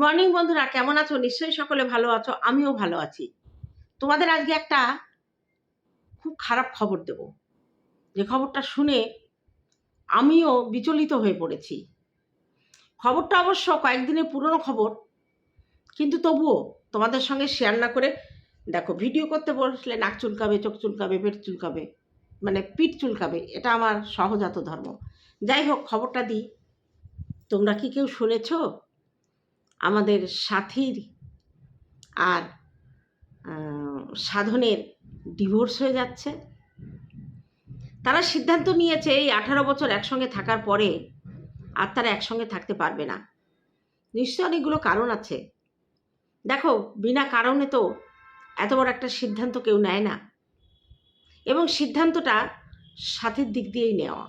Morning বন্ধুরা, কেমন আছো? নিশ্চয়ই সকলে ভালো আছো, আমিও ভালো আছি। তোমাদের আজকে একটা খুব খারাপ খবর দেব। যে খবরটা শুনে আমিও বিচলিত হয়ে পড়েছি। খবরটা অবশ্য কয়েকদিনের পুরনো খবর, কিন্তু তবুও তোমাদের সঙ্গে শেয়ার না করে, দেখো ভিডিও করতে বসলে নাক চুলকাবে, চোখ চুলকাবে, পেট চুলকাবে মানে পিঠ চুলকাবে, এটা আমার সহজাত ধর্ম। যাই হোক, খবরটা দিই। তোমরা কি কেউ শুনেছো? আমাদের সাথীর আর সাধনের ডিভোর্স হয়ে যাচ্ছে। তারা সিদ্ধান্ত নিয়েছে এই আঠারো বছর একসঙ্গে থাকার পরে আর তারা একসঙ্গে থাকতে পারবে না। নিশ্চয় অনেকগুলো কারণ আছে। দেখো, বিনা কারণে তো এত বড় একটা সিদ্ধান্ত কেউ নেয় না। এবং সিদ্ধান্তটা সাথীর দিক দিয়েই নেওয়া।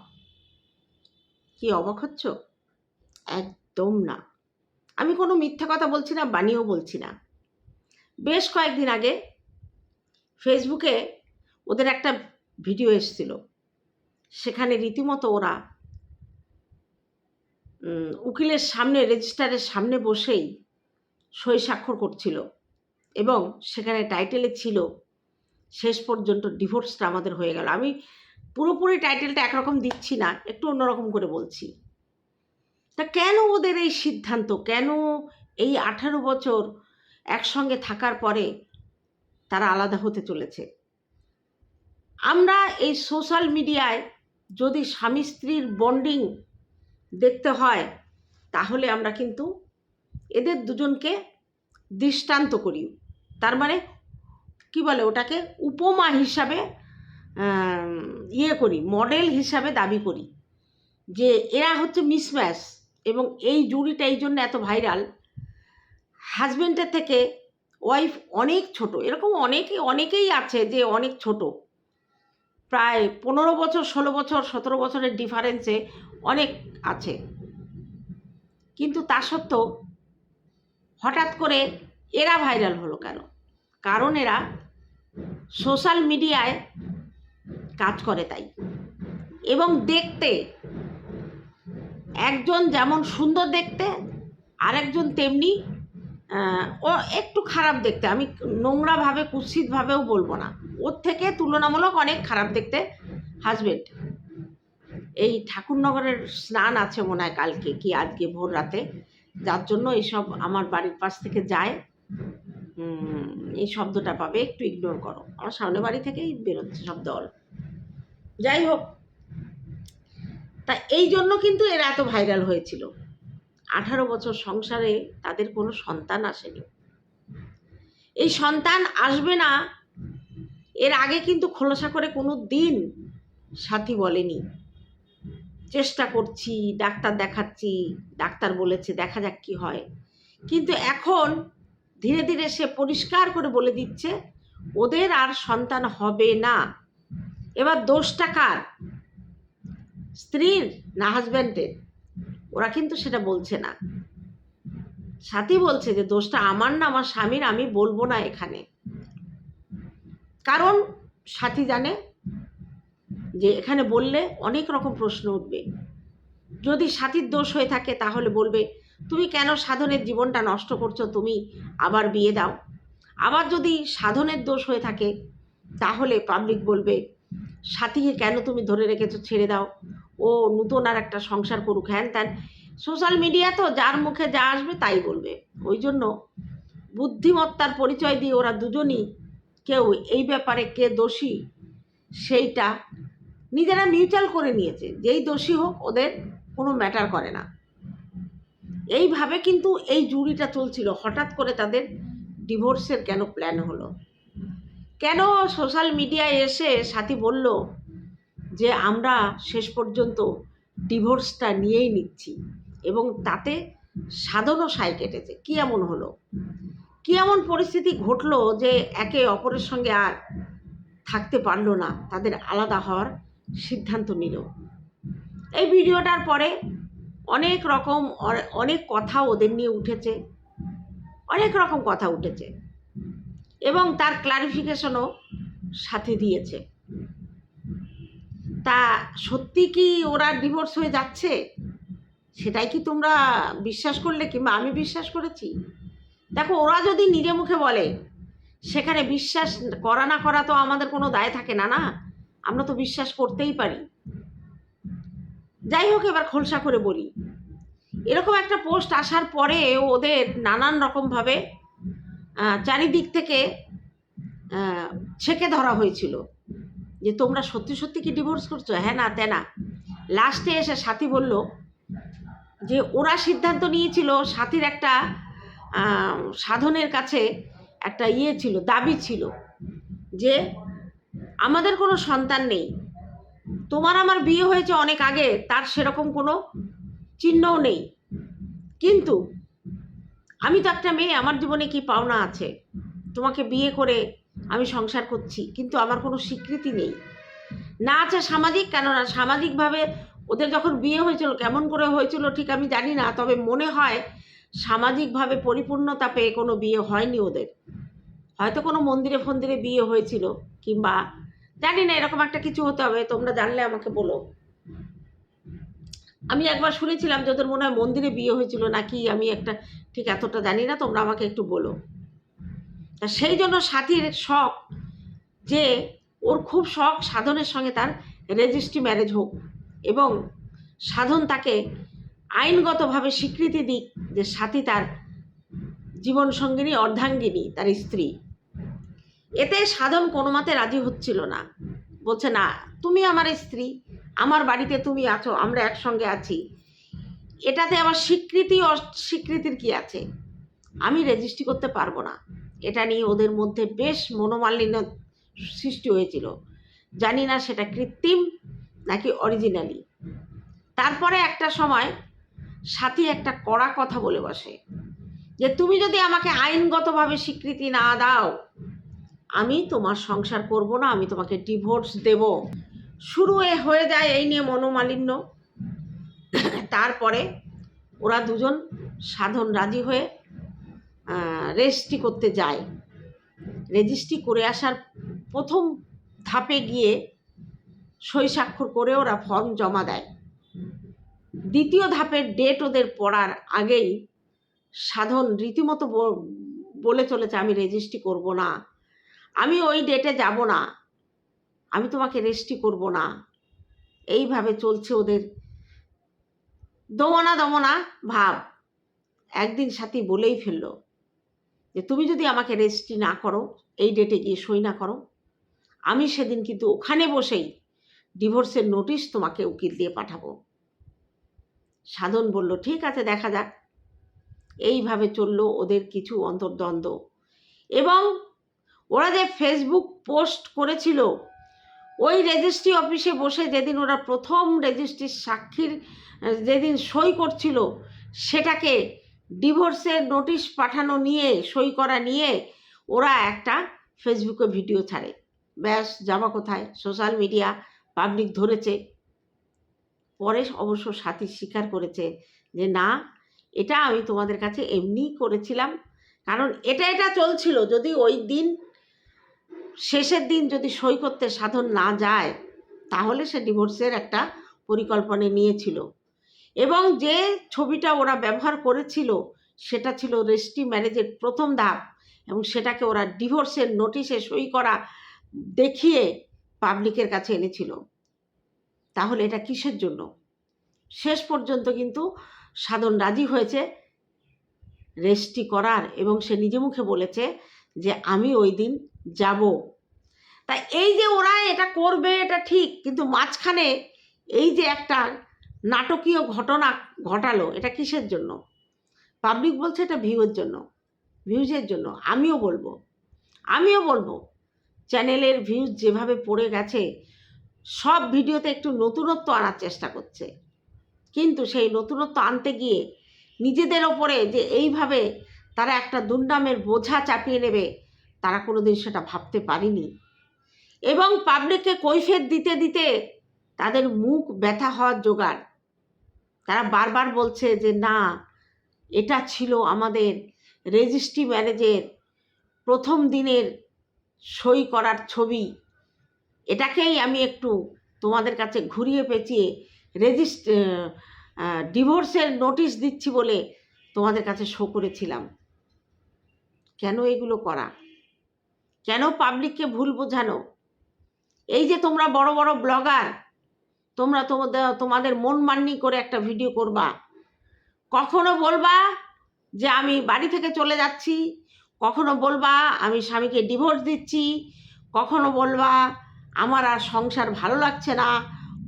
কি অবাক হচ্ছ? একদম না। আমি কোনো মিথ্যা কথা বলছি না বানিয়েও বলছি না। বেশ কয়েকদিন আগে ফেসবুকে ওদের একটা ভিডিও এসেছিল। সেখানে রীতিমতো ওরা উকিলের সামনে, রেজিস্টারের সামনে বসেই সই স্বাক্ষর করছিল এবং সেখানে টাইটেলে ছিল, শেষ পর্যন্ত ডিভোর্সটা আমাদের হয়ে গেল। আমি পুরোপুরি টাইটেলটা একরকম দিচ্ছি না, একটু অন্যরকম করে বলছি। তা কেন ওদের এই সিদ্ধান্ত? কেন এই আঠারো বছর একসঙ্গে থাকার পরে তারা আলাদা হতে চলেছে? আমরা এই সোশ্যাল মিডিয়ায় যদি স্বামী স্ত্রীর বন্ডিং দেখতে হয়, তাহলে আমরা কিন্তু এদের দুজনকে দৃষ্টান্ত করি। তার মানে কি বলে? ওটাকে উপমা হিসাবে ইয়ে করি, মডেল হিসাবে দাবি করি। যে এরা হচ্ছে মিসম্যাচ। এবং এই জুড়িটা এই জন্য এত ভাইরাল। হাজব্যান্ডের থেকে ওয়াইফ অনেক ছোট, এরকম অনেকে, অনেকেই আছে যে অনেক ছোট। প্রায় পনেরো বছর, ষোলো বছর, সতেরো বছরের ডিফারেন্সে অনেক আছে। কিন্তু তা সত্ত্বেও হঠাৎ করে এরা ভাইরাল হলো কেন? কারণ এরা সোশ্যাল মিডিয়ায় কাজ করে তাই। এবং দেখতে একজন যেমন সুন্দর দেখতে, আরেকজন তেমনি ও একটু খারাপ দেখতে। আমি নোংরাভাবে, কুৎসিতভাবেও বলব না। ওর থেকে তুলনামূলক অনেক খারাপ দেখতে হাজবেন্ড এই ঠাকুরনগরের স্নান আছে মনে হয় কালকে, কি আজকে ভোর রাতে। যার জন্য এইসব আমার বাড়ির পাশ থেকে যায়। এই শব্দটা পাবে, একটু ইগনোর করো। আমার সামনে বাড়ি থেকেই বেরোচ্ছে সব দল। যাই হোক তা এই জন্য কিন্তু এরা এত ভাইরাল হয়েছিল। আঠারো বছর সংসারে তাদের কোনো সন্তান আসেনি। এই সন্তান আসবে না, এর আগে কিন্তু খোলসা করে কোনো দিন সাথী বলেনি। চেষ্টা করছি, ডাক্তার দেখাচ্ছি, ডাক্তার বলেছে, দেখা যাক কি হয়। কিন্তু এখন ধীরে ধীরে সে পরিষ্কার করে বলে দিচ্ছে, ওদের আর সন্তান হবে না। এবার দোষটা কার? স্ত্রীর না হাজব্যান্ডের ওরা কিন্তু সেটা বলছে না। সাথী বলছে যে, দোষটা আমার না, আমার স্বামীর, আমি বলব না এখানে। কারণ সাথী জানে যে, এখানে বললে অনেক রকম প্রশ্ন উঠবে। যদি সাথীর দোষ হয়ে থাকে, তাহলে বলবে, তুমি কেন সাধনের জীবনটা নষ্ট করছ? তুমি আবার বিয়ে দাও। আবার যদি সাধনের দোষ হয়ে থাকে, তাহলে পাবলিক বলবে, সাথীকে কেন তুমি ধরে রেখেছো? ছেড়ে দাও। ও নতুন আর একটা সংসার করুক, হ্যান ত্যান। সোশ্যাল মিডিয়া তো যার মুখে যা আসবে তাই বলবে। ওই জন্য বুদ্ধিমত্তার পরিচয় দিয়ে ওরা দুজনই কেউ এই ব্যাপারে কে দোষী সেইটা নিজেরা মিউচুয়াল করে নিয়েছে। যেই দোষী হোক ওদের কোনো ম্যাটার করে না। এইভাবে কিন্তু এই জুড়িটা চলছিল। হঠাৎ করে তাদের ডিভোর্সের কেন প্ল্যান হলো? কেন সোশ্যাল মিডিয়ায় এসে সাথী বলল যে আমরা শেষ পর্যন্ত ডিভোর্সটা নিয়েই নিচ্ছি এবং তাতে সাধনও সাই কেটেছে। কী এমন হলো? কী এমন পরিস্থিতি ঘটলো যে একে অপরের সঙ্গে আর থাকতে পারল না? তাদের আলাদা হওয়ার সিদ্ধান্ত নিল। এই ভিডিওটার পরে অনেক রকম অনেক কথা ওদের নিয়ে উঠেছে। অনেক রকম কথা উঠেছে এবং তার ক্লারিফিকেশনও সাথে দিয়েছে। তা সত্যি কি ওরা ডিভোর্স হয়ে যাচ্ছে? সেটাই কি তোমরা বিশ্বাস করলে কিংবা আমি বিশ্বাস করেছি? দেখো, ওরা যদি নিজে মুখে বলে, সেখানে বিশ্বাস করা না করা তো আমাদের কোনো দায় থাকে না না? আমরা তো বিশ্বাস করতেই পারি। যাই হোক, এবার খোলসা করে বলি। এরকম একটা পোস্ট আসার পরে ওদের নানান রকমভাবে চারিদিক থেকে ছেকে ধরা হয়েছিল। যে তোমরা সত্যি সত্যি কি ডিভোর্স করছ? হ্যাঁ না তে না। লাস্টে এসে সাথী বলল যে ওরা সিদ্ধান্ত নিয়েছিল সাথীর একটা সাধনের কাছে একটা ইয়ে ছিল দাবি ছিল যে আমাদের কোনো সন্তান নেই। তোমার আমার বিয়ে হয়েছে অনেক আগে তার সেরকম কোনো চিহ্নও নেই। কিন্তু আমি তো একটা মেয়ে আমার জীবনে কি পাওনা আছে? তোমাকে বিয়ে করে আমি সংসার করছি, কিন্তু আমার কোনো স্বীকৃতি নেই। না আছে সামাজিক, কেননা সামাজিকভাবে ওদের যখন বিয়ে হয়েছিল, কেমন করে হয়েছিল ঠিক আমি জানি না, তবে মনে হয় সামাজিকভাবে পরিপূর্ণতা পেয়ে কোনো বিয়ে হয়নি ওদের। হয়তো কোনো মন্দিরে ফন্দিরে বিয়ে হয়েছিল, কিংবা জানি না, এরকম একটা কিছু হতে হবে, তোমরা জানলে আমাকে বলো। আমি একবার শুনেছিলাম যে ওদের মনে হয় মন্দিরে বিয়ে হয়েছিল, নাকি আমি একটা, ঠিক এতটা জানি না, তোমরা আমাকে একটু বলো। তা সেই জন্য সাথীর শখ যে ওর খুব শখ সাধনের সঙ্গে তার রেজিস্ট্রি ম্যারেজ হোক এবং সাধন তাকে আইনগতভাবে স্বীকৃতি দিক যে সাথী তার জীবন সঙ্গিনী অর্ধাঙ্গিনী, তার স্ত্রী। এতে সাধন কোনো মতে রাজি হচ্ছিল না। বলছে, না, তুমি আমার স্ত্রী, আমার বাড়িতে তুমি আছো, আমরা একসঙ্গে আছি। এটাতে আবার স্বীকৃতি, অস্বীকৃতির কি আছে? আমি রেজিস্ট্রি করতে পারব না। এটা নিয়ে ওদের মধ্যে বেশ মনোমালিন্য সৃষ্টি হয়েছিল। জানি না সেটা কৃত্রিম নাকি অরিজিনালি তারপরে একটা সময় সাথী একটা কড়া কথা বলে বসে যে, তুমি যদি আমাকে আইনগতভাবে স্বীকৃতি না দাও, আমি তোমার সংসার করব না, আমি তোমাকে ডিভোর্স দেব। শুরু হয়ে যায় এই নিয়ে মনোমালিন্য। তারপরে ওরা দুজন সাধন রাজি হয়ে রেজিস্ট্রি করতে যায়। রেজিস্ট্রি করে আসার প্রথম ধাপে গিয়ে সই স্বাক্ষর করে ওরা ফর্ম জমা দেয়। দ্বিতীয় ধাপের ডেট ওদের পড়ার আগেই সাধন রীতিমতো বলে চলেছে, আমি রেজিস্ট্রি করব না। আমি ওই ডেটে যাব না। আমি তোমাকে রেজিস্ট্রি করব না। এইভাবে চলছে ওদের দমনা দমনা ভাব। একদিন সাথী বলেই ফেলল যে তুমি যদি আমাকে রেজিস্ট্রি না করো, এই ডেটে গিয়ে সই না করো, আমি সেদিন কিন্তু ওখানে বসেই ডিভোর্সের নোটিশ তোমাকে উকিল দিয়ে পাঠাবো। সাধন বলল, ঠিক আছে, দেখা যাক। এইভাবে চলল ওদের কিছু অন্তর্দ্বন্দ্ব। এবং ওরা যে ফেসবুক পোস্ট করেছিল, ওই রেজিস্ট্রি অফিসে বসে যেদিন ওরা প্রথম রেজিস্ট্রির সাক্ষীর, যেদিন সই করছিল, সেটাকে ডিভোর্সের নোটিশ পাঠানো নিয়ে, সই করা নিয়ে ওরা একটা ফেসবুকে ভিডিও ছাড়ে। ব্যাস যাবা কোথায়? সোশ্যাল মিডিয়া, পাবলিক ধরেছে। পরে অবশ্য সাথী স্বীকার করেছে যে, না, এটা আমি তোমাদের কাছে এমনিই করেছিলাম। কারণ এটা এটা চলছিল। যদি ওই দিন, শেষের দিন যদি সই করতে সাধন না যায়, তাহলে সে ডিভোর্সের একটা পরিকল্পনা নিয়েছিল। এবং যে ছবিটা ওরা ব্যবহার করেছিল, সেটা ছিল রেজিস্ট্রি ম্যারেজের প্রথম ধাপ এবং সেটাকে ওরা ডিভোর্সের নোটিশে সই করা দেখিয়ে পাবলিকের কাছে এনেছিল। তাহলে এটা কিসের জন্য? শেষ পর্যন্ত কিন্তু সাধন রাজি হয়েছে রেজিস্ট্রি করার এবং সে নিজে মুখে বলেছে যে, আমি ওই দিন যাব। তা এই যে ওরা এটা করবে, এটা ঠিক, কিন্তু মাঝখানে এই যে একটা নাটকীয় ঘটনা ঘটালো, এটা কিসের জন্য? পাবলিক বলছে এটা ভিউয়ের জন্য ভিউজের জন্য। আমিও বলব আমিও বলব চ্যানেলের ভিউজ যেভাবে পড়ে গেছে, সব ভিডিওতে একটু নতুনত্ব আনার চেষ্টা করছে। কিন্তু সেই নতুনত্ব আনতে গিয়ে নিজেদের ওপরে যে এইভাবে তারা একটা দুর্নামের বোঝা চাপিয়ে নেবে, তারা কোনো দিন সেটা ভাবতে পারিনি। এবং পাবলিককে কৈফিয়ত দিতে দিতে তাদের মুখ ব্যথা হওয়ার জোগাড় তারা বারবার বলছে যে, না, এটা ছিল আমাদের রেজিস্ট্রি ম্যারেজের প্রথম দিনের সই করার ছবি। এটাকেই আমি একটু তোমাদের কাছে ঘুরিয়ে পেঁচিয়ে রেজিস্ট ডিভোর্সের নোটিশ দিচ্ছি বলে তোমাদের কাছে শো করেছিলাম। কেন এগুলো করা? কেন পাবলিককে ভুল বোঝানো? এই যে তোমরা বড় বড় ব্লগার তোমরা তোমাদের তোমাদের মন মান্নি করে একটা ভিডিও করবা। কখনো বলবা যে আমি বাড়ি থেকে চলে যাচ্ছি, কখনো বলবা আমি স্বামীকে ডিভোর্স দিচ্ছি, কখনো বলবা আমার আর সংসার ভালো লাগছে না,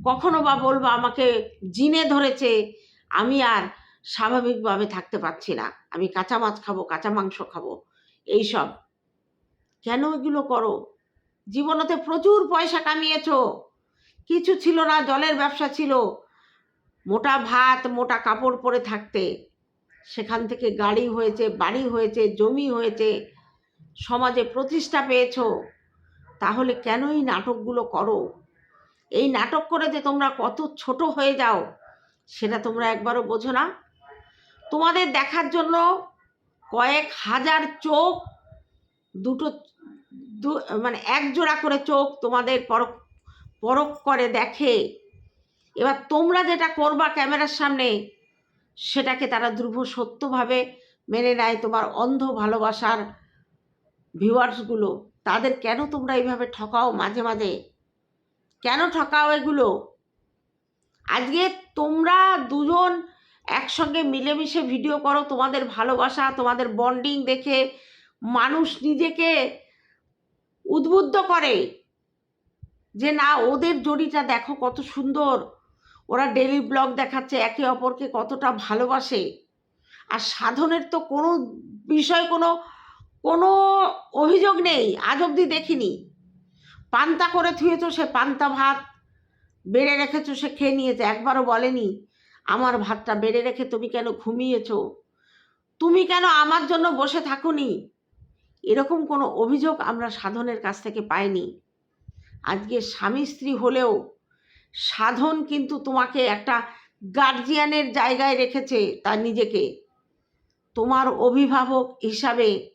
কখনো বা বলবা আমাকে জিনে ধরেছে, আমি আর স্বাভাবিকভাবে থাকতে পারছি না। আমি কাঁচা মাছ খাব, কাঁচা মাংস খাব এইসব কেন এগুলো করো? জীবনতে প্রচুর পয়সা কামিয়েছো। কিছু ছিল না, জলের ব্যবসা ছিল। মোটা ভাত, মোটা কাপড় পরে থাকতে। সেখান থেকে গাড়ি হয়েছে, বাড়ি হয়েছে, জমি হয়েছে। সমাজে প্রতিষ্ঠা পেয়েছ। তাহলে কেন এই নাটকগুলো করো? এই নাটক করে যে তোমরা কত ছোট হয়ে যাও, সেটা তোমরা একবারও বোঝো না। তোমাদের দেখার জন্য কয়েক হাজার চোখ, দুটো মানে এক জোড়া করে চোখ তোমাদের পরক পরক করে দেখে। এবার তোমরা যেটা করবা ক্যামেরার সামনে, সেটাকে তারা ধ্রুব সত্যভাবে মেনে নেয় তোমার অন্ধ ভালোবাসার ভিউয়ার্সগুলো। তাদের কেন তোমরা এইভাবে ঠকাও মাঝে মাঝে? কেন ঠকাও এগুলো? আজকে তোমরা দুজন একসঙ্গে মিলেমিশে ভিডিও করো তোমাদের ভালোবাসা, তোমাদের বন্ডিং দেখে মানুষ নিজেকে উদ্বুদ্ধ করে। যে না, ওদের জড়িটা দেখো কত সুন্দর। ওরা ডেলি ব্লগ দেখাচ্ছে, একে অপরকে কতটা ভালোবাসে। আর সাধনের তো কোনো বিষয়, কোনো কোনো অভিযোগ নেই, আজ অবধি দেখিনি। পান্তা করে থুয়েছো সে পান্তা ভাত, বেড়ে রেখেছো সে খেয়ে নিয়েছে, একবারও বলেনি, আমার ভাতটা বেড়ে রেখে তুমি কেন ঘুমিয়েছো? তুমি কেন আমার জন্য বসে থাকুনি? এরকম কোনো অভিযোগ আমরা সাধনের কাছ থেকে পাইনি। আজকে স্বামী স্ত্রী হলেও সাধন কিন্তু তোমাকে একটা গার্জিয়ানের জায়গায় রেখেছে তার নিজেকে। তোমার অভিভাবক হিসাবে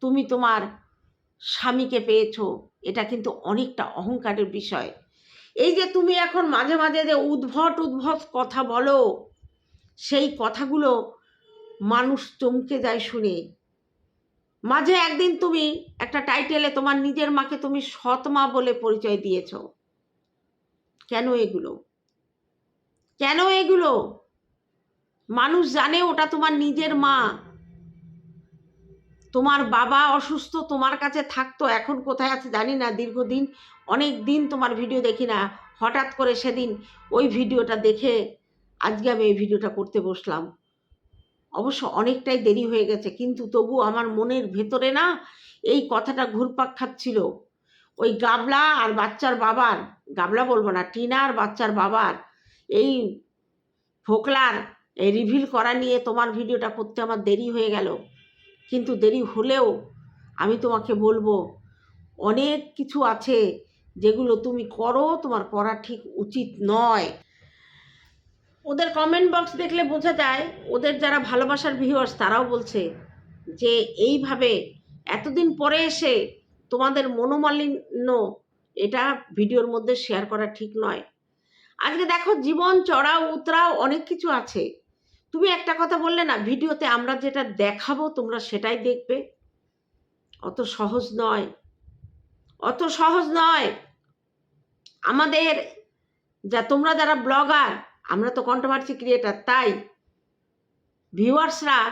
তুমি তোমার স্বামীকে পেয়েছ, এটা কিন্তু অনেকটা অহংকারের বিষয়। এই যে তুমি এখন মাঝে মাঝে যে উদ্ভট উদ্ভট কথা বলো, সেই কথাগুলো মানুষ চমকে যায় শুনে। মাঝে একদিন তুমি একটা টাইটেলে তোমার নিজের মাকে তুমি সৎ মা বলে পরিচয় দিয়েছ। কেন এগুলো? কেন এগুলো? মানুষ জানে ওটা তোমার নিজের মা। তোমার বাবা অসুস্থ, তোমার কাছে থাকতো, এখন কোথায় আছে জানি না, দীর্ঘদিন, অনেক দিন তোমার ভিডিও দেখি না। হঠাৎ করে সেদিন ওই ভিডিওটা দেখে আজকে আমি এই ভিডিওটা করতে বসলাম। অবশ্য অনেকটাই দেরি হয়ে গেছে, কিন্তু তবু আমার মনের ভেতরে না এই কথাটা ঘুরপাক খাচ্ছিল। ওই গাবলা আর বাচ্চার বাবার, গাবলা বলব না, টিনা আর বাচ্চার বাবার, এই ফোকলার এই রিভিল করা নিয়ে তোমার ভিডিওটা করতে আমার দেরি হয়ে গেল। কিন্তু দেরি হলেও আমি তোমাকে বলব, অনেক কিছু আছে যেগুলো তুমি করো, তোমার করা ঠিক উচিত নয়। ওদের কমেন্ট বক্স দেখলে বোঝা যায়, ওদের যারা ভালোবাসার ভিউয়ার্স তারাও বলছে যে এইভাবে এতদিন পরে এসে তোমাদের মনোমালিন্য এটা ভিডিওর মধ্যে শেয়ার করা ঠিক নয়। আজকে দেখো জীবন, চড়াও, উতরাও অনেক কিছু আছে। তুমি একটা কথা বললে না, ভিডিওতে আমরা যেটা দেখাবো তোমরা সেটাই দেখবে। অত সহজ নয়। অত সহজ নয়। আমাদের যা তোমরা যারা ব্লগার আমরা তো কন্ট্রোভার্সি ক্রিয়েটার তাই ভিউয়ার্সরা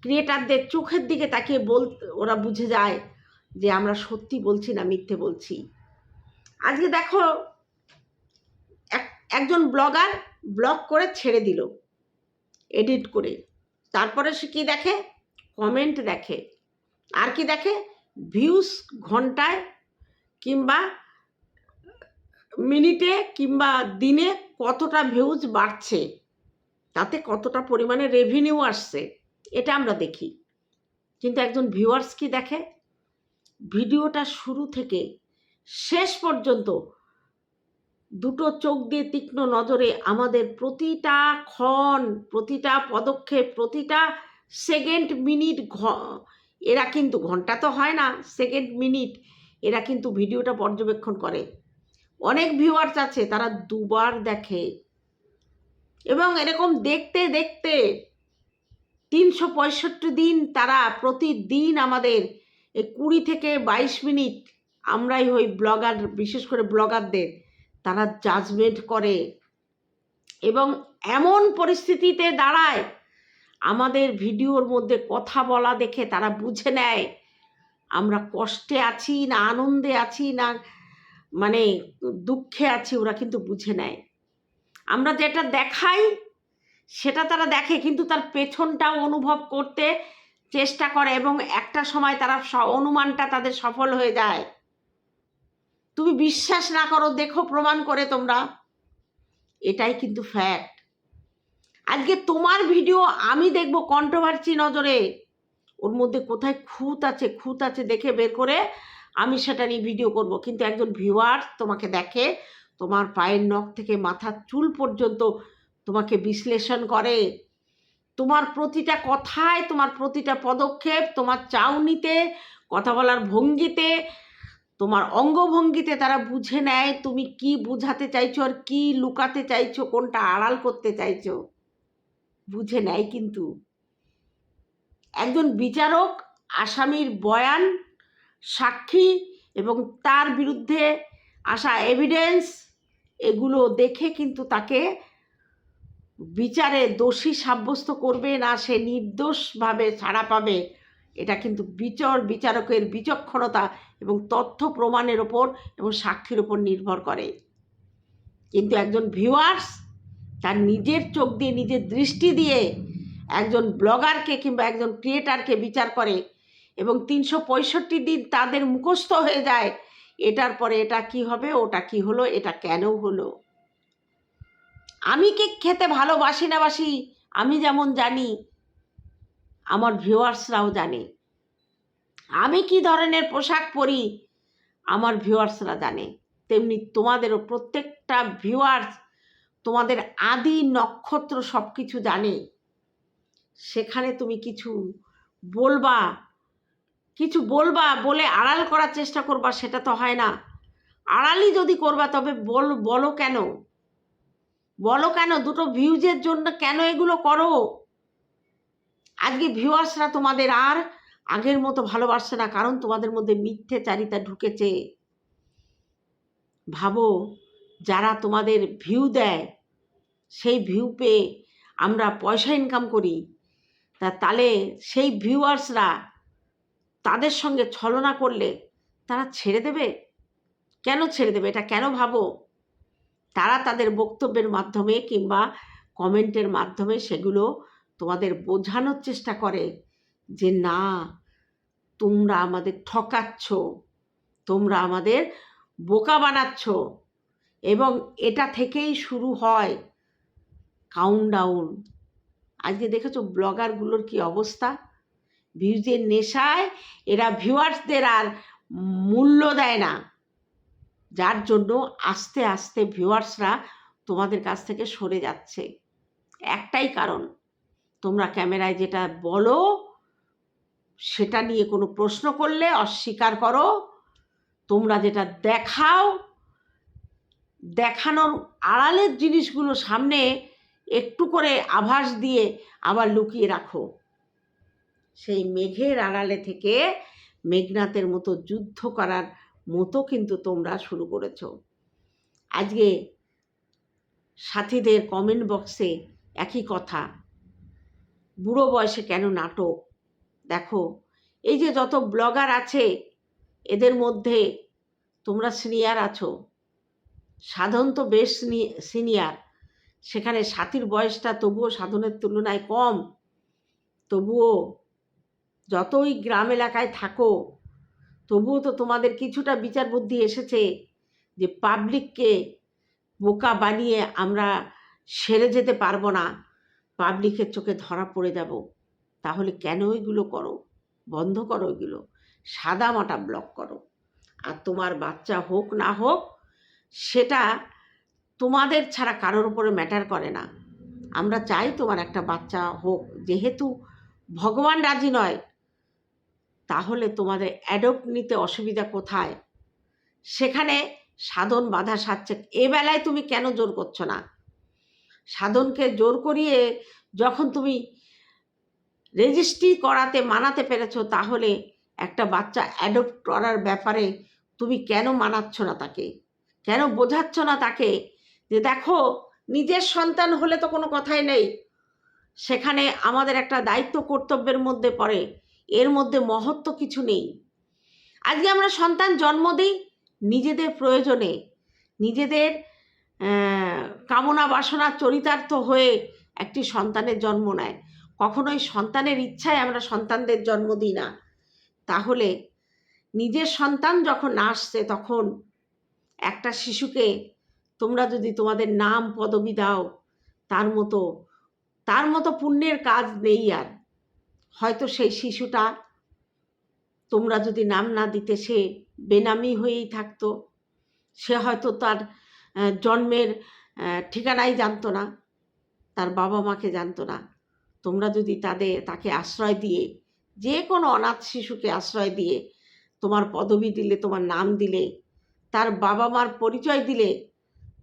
ক্রিয়েটারদের চোখের দিকে তাকিয়ে বল, ওরা বুঝে যায় যে আমরা সত্যি বলছি না মিথ্যে বলছি। আজকে দেখো এক- একজন ব্লগার ব্লগ করে ছেড়ে দিল এডিট করে। তারপরে সে কী দেখে? কমেন্ট দেখে। আর কি দেখে? ভিউস ঘন্টায় কিংবা মিনিটে কিংবা দিনে কতটা ভিউজ বাড়ছে, তাতে কতটা পরিমাণে রেভিনিউ আসছে, এটা আমরা দেখি। কিন্তু একজন ভিউয়ার্স কি দেখে? ভিডিওটা শুরু থেকে শেষ পর্যন্ত দুটো চোখ দিয়ে তীক্ষ্ণ নজরে আমাদের প্রতিটা ক্ষণ, প্রতিটা পদক্ষেপ, প্রতিটা সেকেন্ড মিনিট ঘ, এরা কিন্তু, ঘণ্টা তো হয় না সেকেন্ড মিনিট এরা কিন্তু ভিডিওটা পর্যবেক্ষণ করে। অনেক ভিউয়ার্স আছে, তারা দুবার দেখে। এবং এরকম দেখতে দেখতে তিনশো পঁয়ষট্টি দিন তারা প্রতিদিন আমাদের এই কুড়ি থেকে বাইশ মিনিট আমরাই হই ব্লগার, বিশেষ করে ব্লগারদের, তারা জাজমেন্ট করে। এবং এমন পরিস্থিতিতে দাঁড়ায়, আমাদের ভিডিওর মধ্যে কথা বলা দেখে তারা বুঝে নেয়, আমরা কষ্টে আছি না আনন্দে আছি না মানে দুঃখে আছি, ওরা কিন্তু বুঝে নেয়। আমরা যেটা দেখাই, সেটা তারা দেখে, কিন্তু তার পেছনটাও অনুভব করতে চেষ্টা করে এবং একটা সময় তারা অনুমানটা তাদের সফল হয়ে যায়। তুমি বিশ্বাস না করো, দেখো প্রমাণ করে তোমরা। এটাই কিন্তু ফ্যাক্ট আজকে তোমার ভিডিও আমি দেখব কন্ট্রোভার্সি নজরে। ওর মধ্যে কোথায় খুঁত আছে খুঁত আছে দেখে বের করে আমি সেটা নিয়ে ভিডিও করব। কিন্তু একজন ভিউয়ার তোমাকে দেখে তোমার পায়ের নখ থেকে মাথার চুল পর্যন্ত তোমাকে বিশ্লেষণ করে। তোমার প্রতিটা কথায়, তোমার প্রতিটা পদক্ষেপ, তোমার চাউনিতে, কথা বলার ভঙ্গিতে, তোমার অঙ্গভঙ্গিতে তারা বুঝে নেয় তুমি কি বোঝাতে চাইছো আর কি লুকাতে চাইছো, কোনটা আড়াল করতে চাইছো। বুঝে নেয় কিন্তু। একজন বিচারক, আসামির বয়ান সাক্ষী এবং তার বিরুদ্ধে আসা এভিডেন্স এগুলো দেখে কিন্তু তাকে বিচারে দোষী সাব্যস্ত করবে না, সে নির্দোষভাবে ছাড়া পাবে। এটা কিন্তু বিচার, বিচারকের বিচক্ষণতা এবং তথ্য প্রমাণের ওপর এবং সাক্ষীর ওপর নির্ভর করে। কিন্তু একজন ভিউয়ার্স তার নিজের চোখ দিয়ে, নিজের দৃষ্টি দিয়ে একজন ব্লগারকে কিংবা একজন ক্রিয়েটারকে বিচার করে। এবং তিনশো পঁয়ষট্টি দিন তাদের মুখস্থ হয়ে যায়, এটার পরে এটা কি হবে, ওটা কি হলো, এটা কেন হলো? আমি কি খেতে ভালোবাসি না বাসি, আমি যেমন জানি, আমার ভিউয়ার্সরাও জানে। আমি কি ধরনের পোশাক পরি, আমার ভিউয়ার্সরা জানে। তেমনি তোমাদেরও প্রত্যেকটা ভিউয়ার্স তোমাদের আদি নক্ষত্র সব কিছু জানে। সেখানে তুমি কিছু বলবা কিছু বলবা, বলে আড়াল করার চেষ্টা করবা, সেটা তো হয় না। আড়ালই যদি করবা, তবে বল, বলো কেন? বলো কেন? দুটো ভিউজের জন্য কেন এগুলো করো? আজকে ভিউয়ার্সরা তোমাদের আর আগের মতো ভালোবাসছে না, কারণ তোমাদের মধ্যে মিথ্যে চারিতা ঢুকেছে। ভাবো, যারা তোমাদের ভিউ দেয়, সেই ভিউ পেয়ে আমরা পয়সা ইনকাম করি, তা তাহলে সেই ভিউয়ার্সরা তাদের সঙ্গে ছলনা করলে তারা ছেড়ে দেবে? কেন ছেড়ে দেবে? এটা কেন ভাবো? তারা তাদের বক্তব্যের মাধ্যমে কিংবা কমেন্টের মাধ্যমে সেগুলো তোমাদের বোঝানোর চেষ্টা করে যে, না, তোমরা আমাদের ঠকাচ্ছ, তোমরা আমাদের বোকা বানাচ্ছ। এবং এটা থেকেই শুরু হয় কাউন্টডাউন আজকে দেখেছ ব্লগারগুলোর কি অবস্থা? ভিউজের নেশায় এরা ভিউয়ার্সদের আর মূল্য দেয় না। যার জন্য আস্তে আস্তে ভিউয়ার্সরা তোমাদের কাছ থেকে সরে যাচ্ছে। একটাই কারণ, তোমরা ক্যামেরায় যেটা বলো, সেটা নিয়ে কোনো প্রশ্ন করলে অস্বীকার করো, তোমরা যেটা দেখাও, দেখানোর আড়ালের জিনিসগুলো সামনে একটু করে আভাস দিয়ে আবার লুকিয়ে রাখো। সেই মেঘের আড়ালে থেকে মেঘনাথের মতো যুদ্ধ করার মতো কিন্তু তোমরা শুরু করেছ। আজকে সাথীদের কমেন্ট বক্সে একই কথা। বুড়ো বয়সে কেন নাটক? দেখো, এই যে যত ব্লগার আছে, এদের মধ্যে তোমরা সিনিয়র আছো। সাধন তো বেশ সিনিয়র সেখানে সাথীর বয়সটা তবুও সাধনের তুলনায় কম। তবুও যতই গ্রাম এলাকায় থাকো, তবুও তো তোমাদের কিছুটা বিচার বুদ্ধি এসেছে যে পাবলিককে বোকা বানিয়ে আমরা সেরে যেতে পারব না। পাবলিকের চোখে ধরা পড়ে যাব। তাহলে কেন ওইগুলো করো? বন্ধ করো ওইগুলো সাদা মাটা ব্লক করো। আর তোমার বাচ্চা হোক না হোক, সেটা তোমাদের ছাড়া কারোর উপরে ম্যাটার করে না। আমরা চাই তোমার একটা বাচ্চা হোক। যেহেতু ভগবান রাজি নয় তাহলে তোমাদের অ্যাডপ্ট নিতে অসুবিধা কোথায়? সেখানে সাধন বাধা সাধছে। এ বেলায় তুমি কেন জোর করছ না? সাধনকে জোর করিয়ে যখন তুমি রেজিস্ট্রি করাতে, মানাতে পেরেছ, তাহলে একটা বাচ্চা অ্যাডপ্ট করার ব্যাপারে তুমি কেন মানাচ্ছ না তাকে? কেন বোঝাচ্ছ না তাকে যে দেখো, নিজের সন্তান হলে তো কোনো কথাই নেই। সেখানে আমাদের একটা দায়িত্ব কর্তব্যের মধ্যে পড়ে। এর মধ্যে মহত্ব কিছু নেই। আজকে আমরা সন্তান জন্ম দিই নিজেদের প্রয়োজনে, নিজেদের কামনা বাসনা চরিতার্থ হয়ে একটি সন্তানের জন্ম নেয়। কখনোই সন্তানের ইচ্ছায় আমরা সন্তানদের জন্ম দিই না। তাহলে নিজের সন্তান যখন আসছে তখন একটা শিশুকে তোমরা যদি তোমাদের নাম পদবি দাও, তার মতো তার মতো পুণ্যের কাজ নেই আর। হয়তো সেই শিশুটা তোমরা যদি নাম না দিতে সে বেনামি হয়েই থাকতো। সে হয়তো তার জন্মের ঠিকানাই জানতো না, তার বাবা মাকে জানতো না। তোমরা যদি তাদের, তাকে আশ্রয় দিয়ে যে কোনো অনাথ শিশুকে আশ্রয় দিয়ে, তোমার পদবি দিলে, তোমার নাম দিলে, তার বাবা মার পরিচয় দিলে,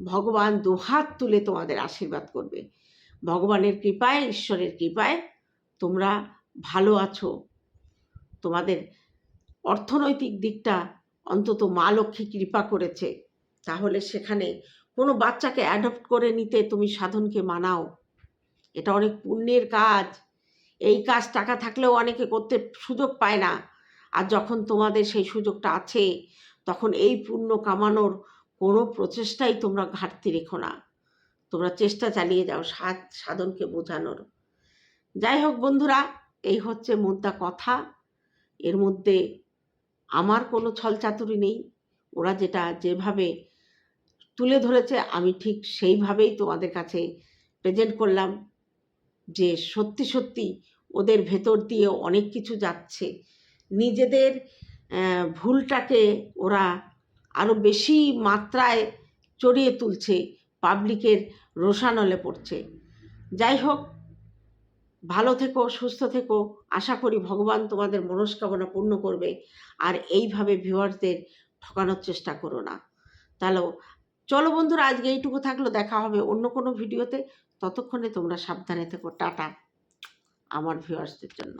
ভগবান দুহাত তুলে তোমাদের আশীর্বাদ করবে। ভগবানের কৃপায়, ঈশ্বরের কৃপায় তোমরা ভালো আছো? তোমাদের অর্থনৈতিক দিকটা অন্তত মা লক্ষ্মী কৃপা করেছে। তাহলে সেখানে কোনো বাচ্চাকে অ্যাডপ্ট করে নিতে তুমি সাধনকে মানাও। এটা অনেক পুণ্যের কাজ। এই কাজ টাকা থাকলেও অনেকে করতে সুযোগ পায় না। আর যখন তোমাদের সেই সুযোগটা আছে, তখন এই পুণ্য কামানোর কোনো প্রচেষ্টাই তোমরা ঘাটতি রেখো না। তোমরা চেষ্টা চালিয়ে যাও সাধ, সাধনকে বোঝানোর। যাই হোক বন্ধুরা এই হচ্ছে মুদ্রা কথা। এর মধ্যে আমার কোনো ছলচাতুরি নেই। ওরা যেটা যেভাবে তুলে ধরেছে, আমি ঠিক সেইভাবেই তোমাদের কাছে প্রেজেন্ট করলাম যে সত্যি সত্যি ওদের ভেতর দিয়ে অনেক কিছু যাচ্ছে। নিজেদের ভুলটাকে ওরা আরও বেশি মাত্রায় চড়িয়ে তুলছে পাবলিকের রোষানলে পড়ছে। যাই হোক ভালো থেকো, সুস্থ থেকো। আশা করি ভগবান তোমাদের মনস্কামনা পূর্ণ করবে। আর এইভাবে ভিউয়ার্সদের ঠকানোর চেষ্টা করো না। তাহলে চলো বন্ধুরা, আজকে এইটুকু থাকল। দেখা হবে অন্য কোনো ভিডিওতে। ততক্ষণে তোমরা সাবধানে থেকো। টাটা। আমার ভিউয়ার্সদের জন্য।